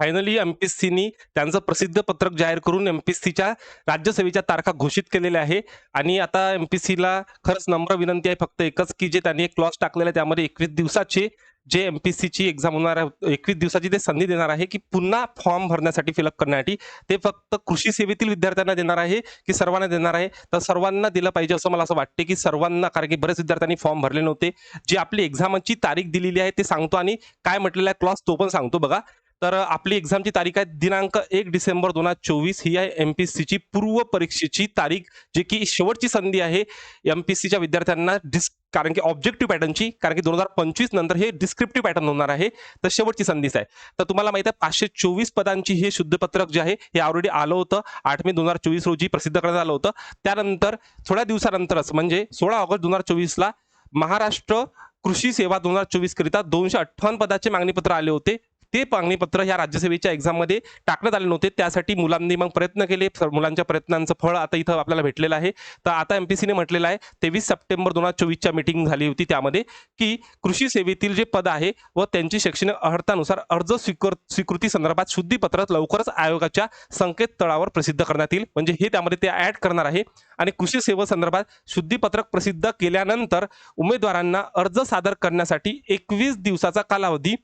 Finally एमपीएससीनी त्यांचं प्रसिद्ध पत्रक जाहीर करून एमपीएससीच्या राज्यसेवेच्या तारखा घोषित केलेल्या आहे. आणि आता एमपीएससीला खरंच नम्र विनंती आहे फक्त एकच की जे त्यांनी एक क्लॉज टाकलेला आहे त्यामध्ये एकवीस दिवसाचे जे एमपीएससीची एक्झाम होणार आहे एकवीस दिवसाची ते संधी देणार आहे की पुन्हा फॉर्म भरण्यासाठी फिलअप करण्यासाठी. ते फक्त कृषी सेवेतील विद्यार्थ्यांना देणार आहे की सर्वांना देणार आहे? तर सर्वांना दिलं पाहिजे असं मला असं वाटते की सर्वांना कारण की बरेच विद्यार्थ्यांनी फॉर्म भरले नव्हते. जी आपली एक्झामची तारीख दिलेली आहे ते सांगतो आणि काय म्हटलेलं आहे क्लॉस तो पण सांगतो बघा. तर आपली एक्झामची तारीख आहे दिनांक एक डिसेंबर दोन हजार चोवीस. ही आहे एम पी सीची पूर्व परीक्षेची तारीख जी की शेवटची संधी आहे एम पी सीच्या विद्यार्थ्यांना डिस कारण की ऑब्जेक्टिव्ह पॅटर्नची कारण की दोन हजार पंचवीस नंतर हे डिस्क्रिप्टिव्ह पॅटर्न होणार आहे. तर शेवटची संधीच आहे. तर तुम्हाला माहिती आहे पाचशे चोवीस पदांची हे शुद्धपत्रक जे आहे हे ऑलरेडी आलं होतं. आठ मे दोन हजार चोवीस रोजी प्रसिद्ध करण्यात आलं होतं. त्यानंतर थोड्या दिवसानंतरच म्हणजे सोळा ऑगस्ट दोन हजार चोवीसला महाराष्ट्र कृषी सेवा दोन हजार चोवीस करिता दोनशे अठ्ठावन्न पदाचे मागणीपत्र आले होते. ते मागणीपत्र ह्या राज्यसेवेच्या एक्झाममध्ये टाकण्यात आले नव्हते. त्यासाठी मुलांनी मग प्रयत्न केले. मुलांच्या प्रयत्नांचं फळ आता इथं आपल्याला भेटलेलं आहे. तर आता एम पी सीने म्हटलेलं आहे तेवीस सप्टेंबर दोन हजार चोवीसच्या मिटिंग झाली होती त्यामध्ये की कृषी सेवेतील जे पद आहे व त्यांची शैक्षणिक अर्हतानुसार अर्ज स्वीकृ स्वीकृती संदर्भात शुद्धीपत्र लवकरच आयोगाच्या संकेतस्थळावर प्रसिद्ध करण्यात येईल. म्हणजे हे त्यामध्ये ते ऍड करणार आहे. आणि कृषी सेवेसंदर्भात शुद्धीपत्रक प्रसिद्ध केल्यानंतर उमेदवारांना अर्ज सादर करण्यासाठी एकवीस दिवसाचा कालावधी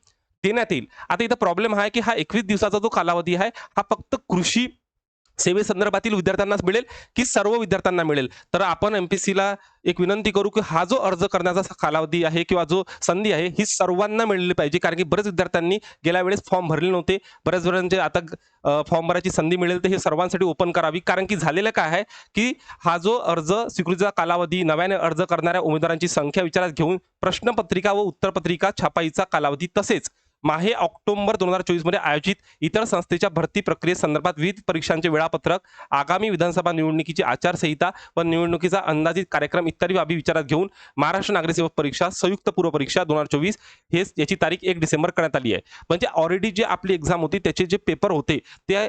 देण्यात येईल. आता इथं प्रॉब्लेम हा आहे की हा एकवीस दिवसाचा जो कालावधी आहे हा फक्त कृषी सेवेसंदर्भातील विद्यार्थ्यांनाच मिळेल की सर्व विद्यार्थ्यांना मिळेल? तर आपण एम पी सीला एक विनंती करू की हा जो अर्ज करण्याचा कालावधी आहे किंवा जो संधी आहे ही सर्वांना मिळली पाहिजे. कारण की बरेच विद्यार्थ्यांनी गेल्या वेळेस फॉर्म भरले नव्हते. बऱ्याच जणांचे आता फॉर्म भरायची संधी मिळेल तर हे सर्वांसाठी ओपन करावी. कारण की झालेलं काय आहे की हा जो अर्ज स्वीकृतीचा कालावधी नव्याने अर्ज करणाऱ्या उमेदवारांची संख्या विचारात घेऊन प्रश्नपत्रिका व उत्तरपत्रिका छापाईचा कालावधी तसेच माहे ऑक्टोबर दोन हजार चोवीसमध्ये आयोजित इतर संस्थेच्या भरती प्रक्रियेसंदर्भात विविध परीक्षांचे वेळापत्रक आगामी विधानसभा निवडणुकीची आचारसंहिता व निवडणुकीचा अंदाजित कार्यक्रम इत्यादी बाबी विचारात घेऊन महाराष्ट्र नागरी सेवक परीक्षा संयुक्त पूर्व परीक्षा दोन हजार चोवीस हे याची तारीख एक डिसेंबर करण्यात आली आहे. म्हणजे ऑलरेडी जे आपली एक्झाम होती त्याचे जे पेपर होते ते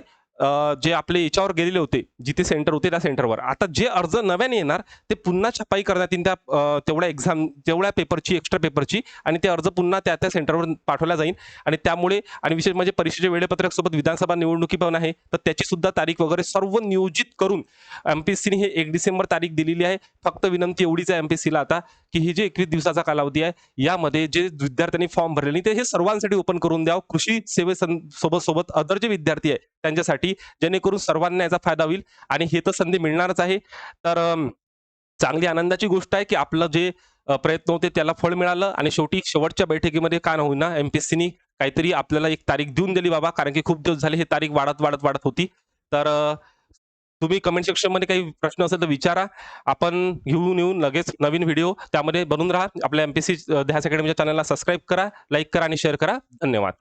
जे आपले याच्यावर गेलेले होते जिथे सेंटर होते त्या सेंटरवर आता जे अर्ज नव्याने येणार ते पुन्हा छपाई करण्यात येईल त्या तेवढ्या एक्झाम तेवढ्या पेपरची एक्स्ट्रा पेपरची आणि ते अर्ज पुन्हा त्या त्या सेंटरवर पाठवला जाईल आणि त्यामुळे आणि विशेष म्हणजे परीक्षेचे वेळेपत्रक सोबत विधानसभा निवडणुकी पण आहे तर त्याची सुद्धा तारीख वगैरे सर्व नियोजित करून एमपीएससीने हे एक डिसेंबर तारीख दिलेली आहे. फक्त विनंती एवढीच आहे एमपीएससीला आता की ही जे एकवीस दिवसाचा कालावधी आहे यामध्ये जे विद्यार्थ्यांनी फॉर्म भरलेले ते हे सर्वांसाठी ओपन करून द्यावं. कृषी सेवे सोबत सोबत अदर जे विद्यार्थी आहे त्यांच्यासाठी जेणेकरून सर्वांना याचा फायदा होईल. आणि हे तर संधी मिळणारच आहे. तर चांगली आनंदाची गोष्ट आहे की आपलं जे प्रयत्न होते त्याला फळ मिळालं आणि शेवटी शेवटच्या बैठकीमध्ये काय होईना एमपीएससीनी काहीतरी आपल्याला एक तारीख देऊन दिली बाबा. कारण की खूप दिवस झाले हे तारीख वाढत वाढत वाढत होती. तर तुम्ही कमेंट सेक्शनमध्ये काही प्रश्न असेल तर विचारा. आपण घेऊन येऊन लगेच नवीन व्हिडिओ त्यामध्ये बनून राहा. आपल्या एमपीसी ध्यास अकॅडमीच्या चॅनलला सबस्क्राईब करा लाईक करा आणि शेअर करा. धन्यवाद.